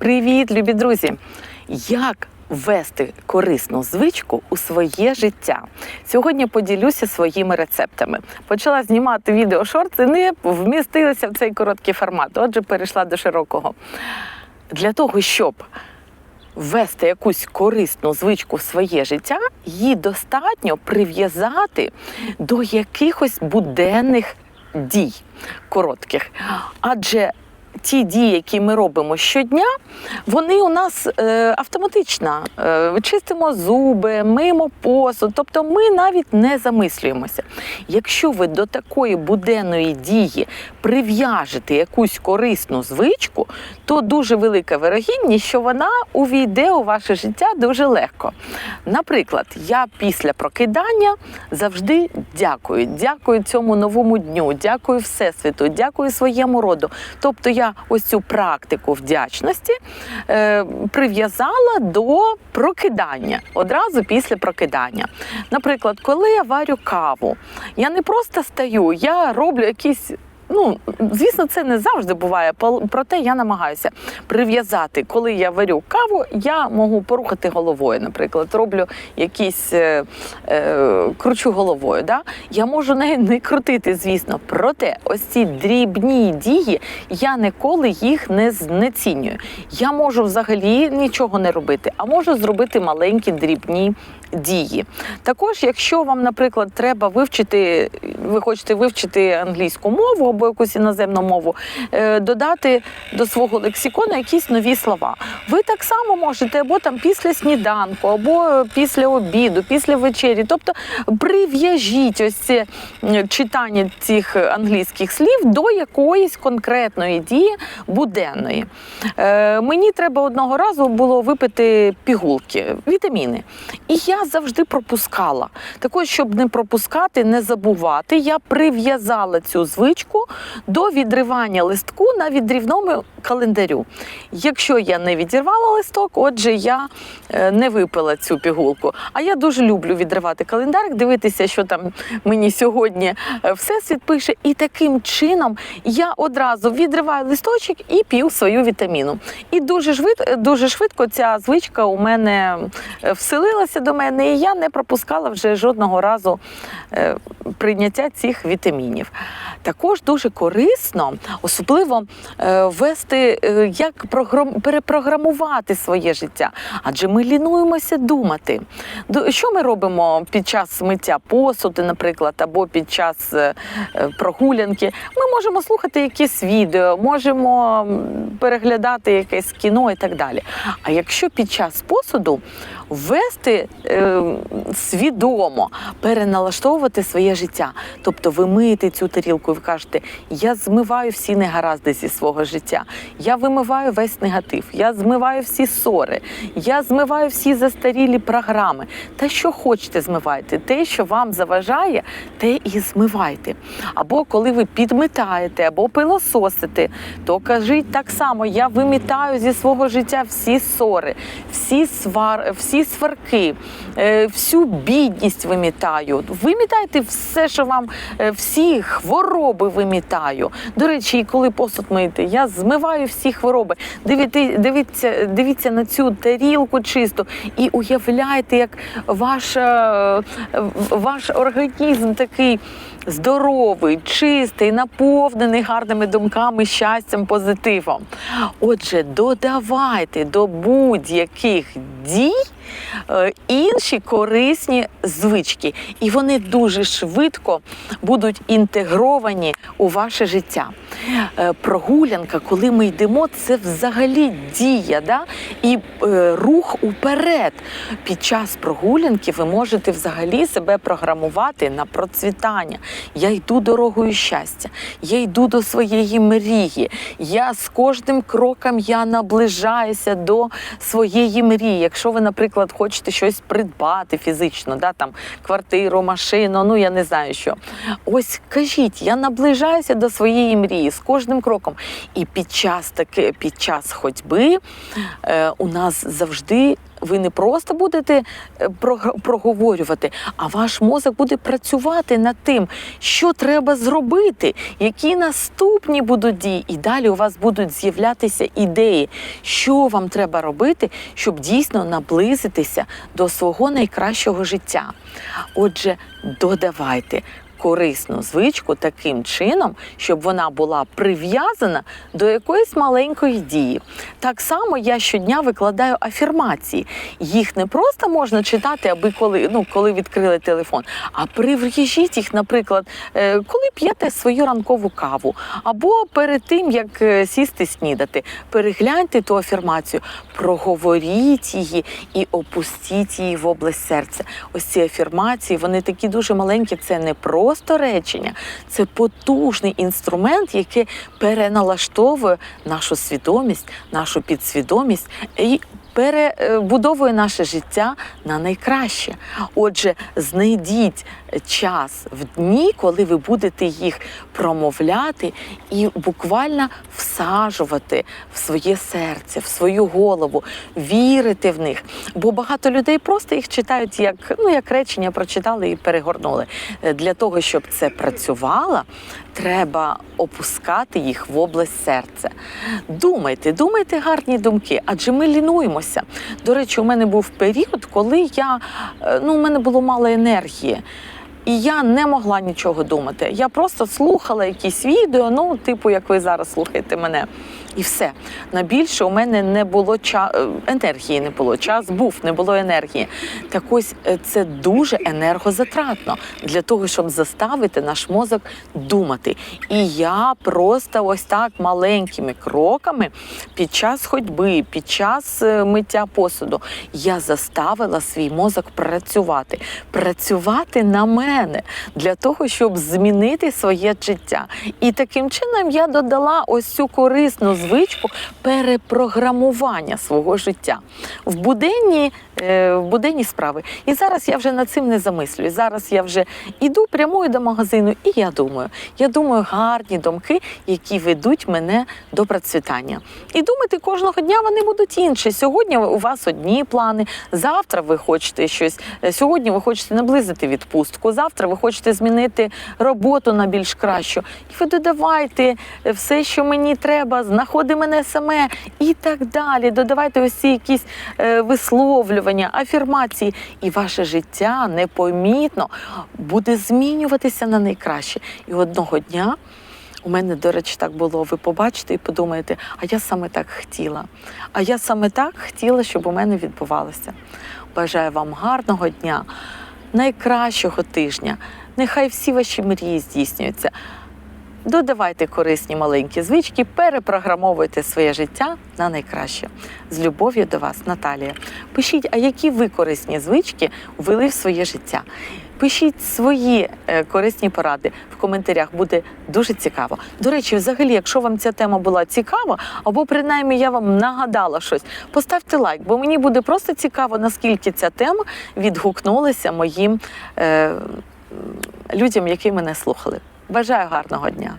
Привіт, любі друзі! Як ввести корисну звичку у своє життя? Сьогодні поділюся своїми рецептами. Почала знімати відео шорти, не вмістилася в цей короткий формат. Отже, перейшла до широкого. Для того, щоб ввести якусь корисну звичку в своє життя, її достатньо прив'язати до якихось буденних дій коротких. Адже ті дії, які ми робимо щодня, вони у нас е, автоматично е, чистимо зуби, миємо посуд, тобто ми навіть не замислюємося. Якщо ви до такої буденної дії прив'яжете якусь корисну звичку, то дуже велика вирогідність, що вона увійде у ваше життя дуже легко. Наприклад, я після прокидання завжди дякую. Дякую цьому новому дню, дякую Всесвіту, дякую своєму роду. Тобто я ось цю практику вдячності е, прив'язала до прокидання одразу після прокидання. Наприклад, коли я варю каву, я не просто стаю, я роблю якісь. Ну, звісно, це не завжди буває, проте я намагаюся прив'язати, коли я варю каву, я можу порухати головою. Наприклад, роблю якісь е, е, кручу головою. Да? Я можу не, не крутити, звісно. Проте ось ці дрібні дії я ніколи їх не знецінюю. Я можу взагалі нічого не робити, а можу зробити маленькі дрібні дії. Також, якщо вам, наприклад, треба вивчити, ви хочете вивчити англійську мову або якусь іноземну мову, е, додати до свого лексикону якісь нові слова. Ви так само можете або там після сніданку, або після обіду, після вечері. Тобто прив'яжіть ось це читання цих англійських слів до якоїсь конкретної дії буденної. Е, мені треба одного разу було випити пігулки, вітаміни. І я завжди пропускала. Також, щоб не пропускати, не забувати, я прив'язала цю звичку до відривання листку на відрівному календарю. Якщо я не відірвала листок, отже, я е, не випила цю пігулку. А я дуже люблю відривати календар, дивитися, що там мені сьогодні е, всесвіт пише. І таким чином я одразу відриваю листочок і п'ю свою вітаміну. І дуже швидко, дуже швидко ця звичка у мене е, вселилася до мене, і я не пропускала вже жодного разу е, прийняття цих вітамінів. Також дуже корисно, особливо е, ввести, е, як перепрограмувати своє життя. Адже ми лінуємося думати. Що ми робимо під час миття посуду, наприклад, або під час е, прогулянки? Ми можемо слухати якісь відео, можемо переглядати якесь кіно і так далі. А якщо під час посуду ввести е, свідомо, переналаштовувати своє життя, тобто ви миєте цю тарілку і ви кажете, я змиваю всі негаразди зі свого життя, я вимиваю весь негатив, я змиваю всі ссори, я змиваю всі застарілі програми. Та що хочете, змивайте. Те, що вам заважає, те і змивайте. Або коли ви підмітаєте, або пилососите, то кажіть так само: я вимітаю зі свого життя всі ссори, всі свар, всі сварки, е, всю бідність вимітаю. Вимітайте все, що вам е, всі хвороби вимітаю. До речі, і коли посуд мити, я змиваю всі хвороби. Дивіться, дивіться, дивіться на цю тарілку чисту і уявляйте, як ваш, е, ваш організм такий здоровий, чистий, наповнений гарними думками, щастям, позитивом. Отже, додавайте до будь-яких дій е, інші корисні звички, і вони дуже швидко будуть інтегровані у ваше життя. Е, Прогулянка, коли ми йдемо, це взагалі дія, да? і е, рух уперед. Під час прогулянки ви можете взагалі себе програмувати на процвітання. Я йду дорогою щастя, я йду до своєї мрії. Я з кожним кроком я наближаюся до своєї мрії. Якщо ви, наприклад, хочете щось придбати фізично, да, там квартиру, машину, ну я не знаю що. Ось кажіть, я наближаюся до своєї мрії з кожним кроком. І під час таки, під час ходьби е, у нас завжди ви не просто будете е, проговорювати, а ваш мозок буде працювати над тим, що треба зробити, які наступні будуть дії. І далі у вас будуть з'являтися ідеї, що вам треба робити, щоб дійсно наблизитися до свого найкращого життя. Отже, додавайте. Корисну звичку таким чином, щоб вона була прив'язана до якоїсь маленької дії. Так само я щодня викладаю афірмації. Їх не просто можна читати, аби коли, ну, коли відкрили телефон, а прив'яжіть їх, наприклад, е, коли п'єте свою ранкову каву, або перед тим, як е, сісти снідати. Перегляньте ту афірмацію, проговоріть її і опустіть її в область серця. Ось ці афірмації, вони такі дуже маленькі. Це не просто речення, це потужний інструмент, який переналаштовує нашу свідомість, нашу підсвідомість і перебудовує наше життя на найкраще. Отже, знайдіть час в дні, коли ви будете їх промовляти і буквально всаджувати в своє серце, в свою голову, вірити в них. Бо багато людей просто їх читають як, ну, як речення, прочитали і перегорнули. Е, Для того, щоб це працювало, треба опускати їх в область серця. Думайте, думайте гарні думки, адже ми лінуємося. До речі, у мене був період, коли я е, ну, у мене було мало енергії. І я не могла нічого думати. Я просто слухала якісь відео, ну, типу, як ви зараз слухаєте мене. І все. На більше у мене не було ча... е, енергії, не було. Час був, не було енергії. Так ось е, це дуже енергозатратно для того, щоб заставити наш мозок думати. І я просто ось так маленькими кроками під час ходьби, під час е, миття посуду, я заставила свій мозок працювати, працювати на мене для того, щоб змінити своє життя. І таким чином я додала ось цю корисну звичку перепрограмування свого життя в буденні, е, в буденні справи. І зараз я вже над цим не замислюю. Зараз я вже іду прямую до магазину, і я думаю, я думаю гарні думки, які ведуть мене до процвітання. І думати кожного дня вони будуть інші. Сьогодні у вас одні плани, завтра ви хочете щось. е, Сьогодні ви хочете наблизити відпустку, завтра ви хочете змінити роботу на більш кращу. І ви додавайте е, все, що мені треба, знаходи мене саме і так далі. Додавайте ці якісь е, висловлювання, афірмації, і ваше життя непомітно буде змінюватися на найкраще. І одного дня. У мене, до речі, так було. Ви побачите і подумаєте, а я саме так хотіла. А я саме так хотіла, щоб у мене відбувалося. Бажаю вам гарного дня, найкращого тижня. Нехай всі ваші мрії здійснюються. Додавайте корисні маленькі звички, перепрограмовуйте своє життя на найкраще. З любов'ю до вас, Наталія. Пишіть, а які ви корисні звички ввели в своє життя. Пишіть свої е, корисні поради в коментарях, буде дуже цікаво. До речі, взагалі, якщо вам ця тема була цікава, або принаймні я вам нагадала щось, поставте лайк, бо мені буде просто цікаво, наскільки ця тема відгукнулася моїм е, людям, які мене слухали. Бажаю гарного дня!